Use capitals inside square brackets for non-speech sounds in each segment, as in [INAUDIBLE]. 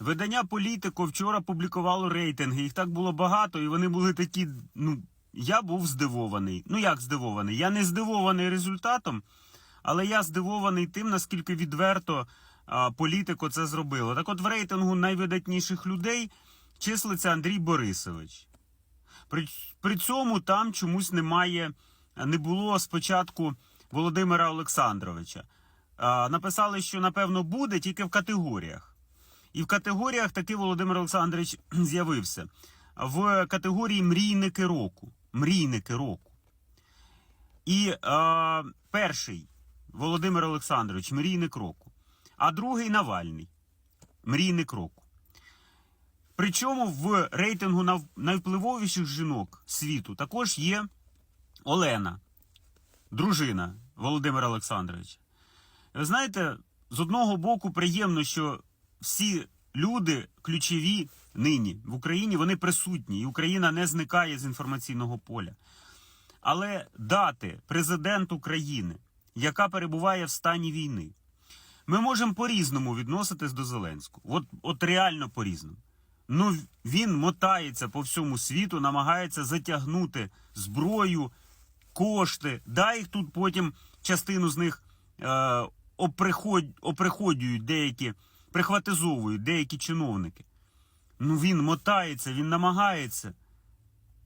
Видання Політико вчора публікувало рейтинги. Їх так було багато, і вони були такі. Ну, я був здивований. Ну як здивований? Я не здивований результатом, але я здивований тим, наскільки відверто а, політико це зробило. Так от в рейтингу найвидатніших людей числиться Андрій Борисович. При, при цьому там чомусь немає, не було спочатку Володимира Олександровича. А, написали, що напевно буде тільки в категоріях. І в категоріях таки Володимир Олександрович [CLEARS THROAT] з'явився. В категорії мрійники року. Мрійники року. І е, перший Володимир Олександрович, мрійник року. А другий Навальний. Мрійник року. Причому в рейтингу найвпливовіших жінок світу також є Олена, дружина Володимира Олександровича. Ви знаєте, з одного боку приємно, що всі люди ключові нині в Україні вони присутні, і Україна не зникає з інформаційного поля. Але дати президент України, яка перебуває в стані війни, ми можемо по-різному відноситись до Зеленського. От, от реально по-різному. Ну, він мотається по всьому світу, намагається затягнути зброю, кошти. Да, їх тут потім частину з них е, оприход, оприходюють деякі, прихватизовують деякі чиновники. Ну він мотається, він намагається.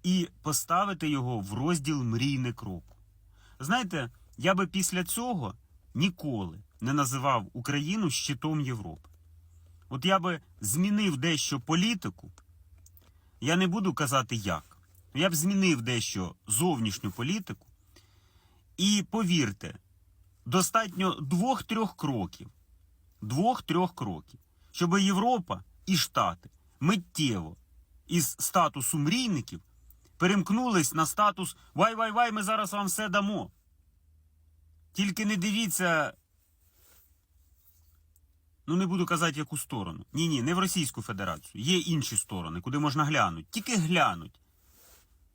І поставити його в розділ мрійник року. Знаєте, я би після цього ніколи не називав Україну щитом Європи. От я би змінив дещо політику, я не буду казати як. Я б змінив дещо зовнішню політику. І повірте, достатньо двох-трьох кроків. Двох-трьох кроків, щоб Європа і Штати миттєво із статусу мрійників перемкнулись на статус Вай-вай-вай, ми зараз вам все дамо. Тільки не дивіться. Ну, не буду казати, яку сторону. Ні, ні, не в Російську Федерацію. Є інші сторони, куди можна глянути. Тільки глянуть.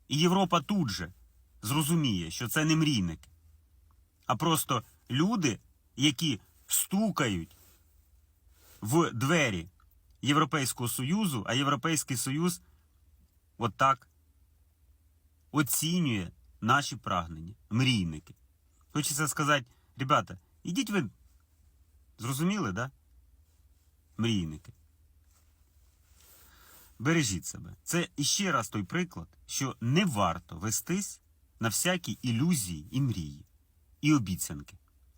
І Європа тут же зрозуміє, що це не мрійники, а просто люди, які стукають в двері Європейського Союзу, а Європейський Союз отак оцінює наші прагнення, мрійники. Хочеться сказати, ребята, ідіть ви. Зрозуміли, да? Мрійники. Бережіть себе. Це іще раз той приклад, що не варто вестись на всякі ілюзії і мрії, і обіцянки.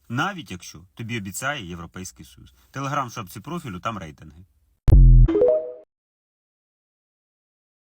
Навіть якщо тобі обіцяє Європейський Союз. Телеграм шапці профілю, там рейтинги.